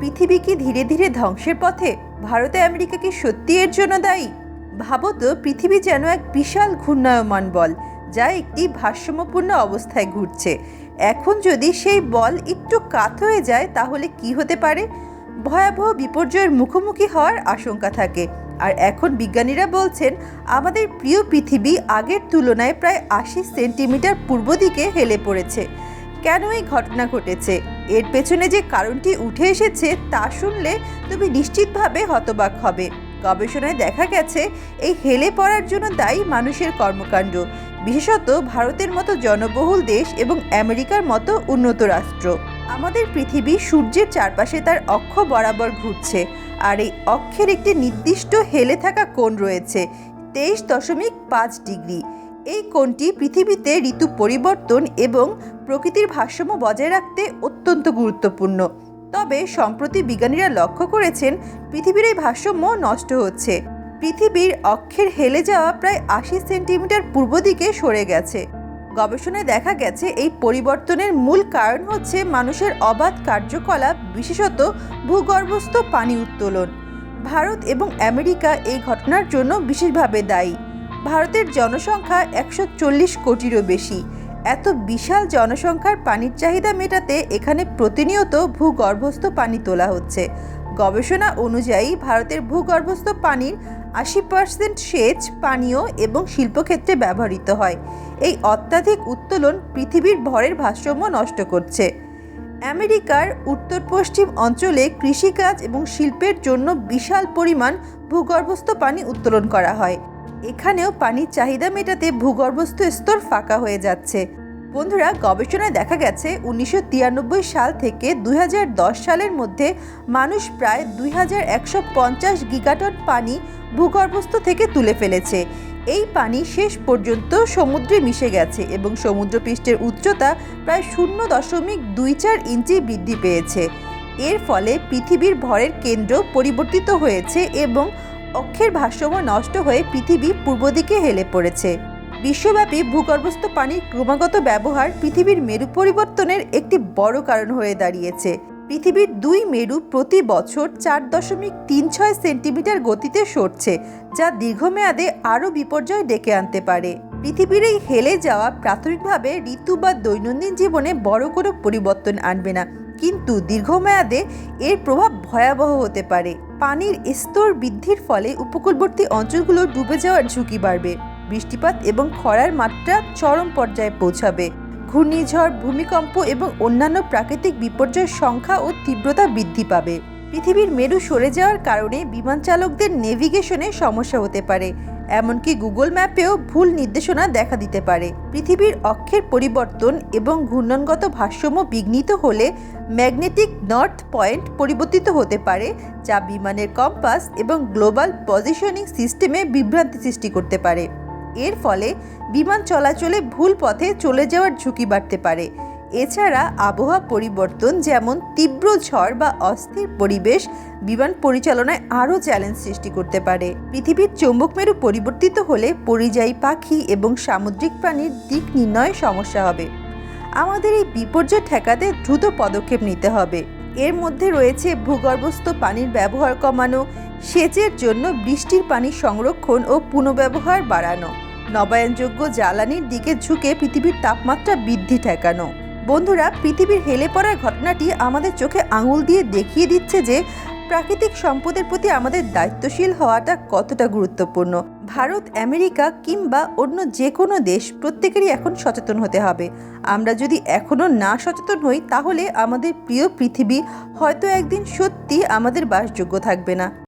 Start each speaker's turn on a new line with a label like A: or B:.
A: পৃথিবী কি ধীরে ধীরে ধ্বংসের পথে ভারতে আমেরিকা কি সত্যি এর জন্য দায়ী। ভাবো তো পৃথিবী যেন এক বিশাল ঘূর্ণায়মান বল, যা একটি ভারসাম্যপূর্ণ অবস্থায় ঘুরছে। এখন যদি সেই বল একটু কাত হয়ে যায়, তাহলে কি হতে পারে? ভয়াবহ বিপর্যয়ের মুখোমুখি হওয়ার আশঙ্কা থাকে। আর এখন বিজ্ঞানীরা বলছেন, আমাদের প্রিয় পৃথিবী আগের তুলনায় প্রায় আশি সেন্টিমিটার পূর্ব দিকে হেলে পড়েছে। কেন এই ঘটনা ঘটেছে? এর পেছনে যে কারণটি উঠে এসেছে তা শুনলে তুমি নিশ্চিতভাবে হতবাক হবে। গবেষণায় দেখা গেছে, এই হেলে পড়ার জন্য দায়ী মানুষের কর্মকাণ্ড। বিশেষত ভারতের মতো জনবহুল দেশ এবং আমেরিকার মতো উন্নত রাষ্ট্র। আমাদের পৃথিবী সূর্যের চারপাশে তার অক্ষ বরাবর ঘুরছে। আর এই অক্ষের একটি নির্দিষ্ট হেলে থাকা কোণ রয়েছে, তেইশ দশমিক পাঁচ ডিগ্রি। এই কোণটি পৃথিবীতে ঋতু পরিবর্তন এবং প্রকৃতির ভারসাম্য বজায় রাখতে অত্যন্ত গুরুত্বপূর্ণ। তবে সম্প্রতি বিজ্ঞানীরা লক্ষ্য করেছেন, পৃথিবীর এই ভারসাম্য নষ্ট হচ্ছে। পৃথিবীর অক্ষের হেলে যাওয়া প্রায় আশি সেন্টিমিটার পূর্ব দিকে সরে গেছে। গবেষণায় দেখা গেছে, এই পরিবর্তনের মূল কারণ হচ্ছে মানুষের অবাধ কার্যকলাপ, বিশেষত ভূগর্ভস্থ পানি উত্তোলন। ভারত এবং আমেরিকা এই ঘটনার জন্য বিশেষভাবে দায়ী। ভারতের জনসংখ্যা একশো চল্লিশ কোটিরও বেশি। এত বিশাল জনসংখ্যার পানির চাহিদা মেটাতে এখানে প্রতিনিয়ত ভূগর্ভস্থ পানি তোলা হচ্ছে। গবেষণা অনুযায়ী ভারতের ভূগর্ভস্থ পানির আশি পার্সেন্ট সেচ পানীয় এবং শিল্পক্ষেত্রে ব্যবহৃত হয়। এই অত্যাধিক উত্তোলন পৃথিবীর ভরের ভারসাম্য নষ্ট করছে। আমেরিকার উত্তর পশ্চিম অঞ্চলে কৃষিকাজ এবং শিল্পের জন্য বিশাল পরিমাণ ভূগর্ভস্থ পানি উত্তোলন করা হয়। এখানেও পানির চাহিদা মেটাতে ভূগর্ভস্থ স্তর ফাঁকা হয়ে যাচ্ছে। বন্ধুরা, গবেষণায় দেখা গেছে, উনিশশো তিরানব্বই সাল থেকে দু হাজার দশ সালের মধ্যে মানুষ প্রায় দুই হাজার একশো পঞ্চাশ গিগাটন পানি ভূগর্ভস্থ থেকে তুলে ফেলেছে। এই পানি শেষ পর্যন্ত সমুদ্রে মিশে গেছে এবং সমুদ্রপৃষ্ঠের উচ্চতা প্রায় শূন্য দশমিক দুই চার ইঞ্চি বৃদ্ধি পেয়েছে। এর ফলে পৃথিবীর ভরের কেন্দ্র পরিবর্তিত হয়েছে এবং অক্ষের ভারসাম্য নষ্ট হয়ে পৃথিবী পূর্ব দিকে হেলে পড়েছে। বিশ্বব্যাপী ভূগর্ভস্থ পানির ক্রমাগত ব্যবহার পৃথিবীর মেরু পরিবর্তনের একটি বড় কারণ হয়ে দাঁড়িয়েছে। পৃথিবীর দুই মেরু প্রতি বছর চার দশমিক তিন ছয় সেন্টিমিটার গতিতে সরছে, যা দীর্ঘমেয়াদে আরও বিপর্যয় ডেকে আনতে পারে। পৃথিবীর এই হেলে যাওয়া প্রাথমিকভাবে ঋতু বা দৈনন্দিন জীবনে বড় কোনো পরিবর্তন আনবে না। কিন্তু দীর্ঘমেয়াদে এর প্রভাব ভয়াবহ হতে পারে। পানির স্তর বৃদ্ধির ফলে উপকূলবর্তী অঞ্চলগুলো ডুবে যাওয়ার ঝুঁকি বাড়বে। বৃষ্টিপাত এবং খরার মাত্রা চরম পর্যায়ে পৌঁছাবে। ঘূর্ণিঝড়, ভূমিকম্প এবং অন্যান্য প্রাকৃতিক বিপর্যয়ের সংখ্যা ও তীব্রতা বৃদ্ধি পাবে। পৃথিবীর মেরু সরে যাওয়ার কারণে বিমান চালকদের নেভিগেশনে সমস্যা হতে পারে। এমনকি গুগল ম্যাপেও ভুল নির্দেশনা দেখা দিতে পারে। পৃথিবীর অক্ষের পরিবর্তন এবং ঘূর্ণনগত ভারসাম্য বিঘ্নিত হলে ম্যাগনেটিক নর্থ পয়েন্ট পরিবর্তিত হতে পারে, যা বিমানের কম্পাস এবং গ্লোবাল পজিশনিং সিস্টেমে বিভ্রান্তি সৃষ্টি করতে পারে। এর ফলে বিমান চলাচলে ভুল পথে চলে যাওয়ার ঝুঁকি বাড়তে পারে। এছাড়া আবহাওয়া পরিবর্তন যেমন তীব্র ঝড় বা অস্থির পরিবেশ, বিমান পরিচালনায় আরও চ্যালেঞ্জ সৃষ্টি করতে পারে। পৃথিবীর চৌম্বক মেরু পরিবর্তিত হলে পরিযায়ী পাখি এবং সামুদ্রিক প্রাণীর দিক নির্ণয়ে সমস্যা হবে। আমাদের এই বিপর্যয় ঠেকাতে দ্রুত পদক্ষেপ নিতে হবে। এর মধ্যে রয়েছে ভূগর্ভস্থ পানির ব্যবহার কমানো, সেচের জন্য বৃষ্টির পানি সংরক্ষণ ও পুনঃব্যবহার বাড়ানো, নবায়নযোগ্য জ্বালানির দিকে ঝুঁকে পৃথিবীর তাপমাত্রা বৃদ্ধি ঠেকানো। বন্ধুরা, পৃথিবীর হেলে পড়ার ঘটনাটি আমাদের চোখে আঙুল দিয়ে দেখিয়ে দিচ্ছে যে প্রাকৃতিক সম্পদের প্রতি আমাদের দায়িত্বশীল হওয়াটা কতটা গুরুত্বপূর্ণ। ভারত, আমেরিকা কিংবা অন্য যে কোনো দেশ প্রত্যেকেরই এখন সচেতন হতে হবে। আমরা যদি এখনও না সচেতন হই, তাহলে আমাদের প্রিয় পৃথিবী হয়তো একদিন সত্যি আমাদের বাসযোগ্য থাকবে না।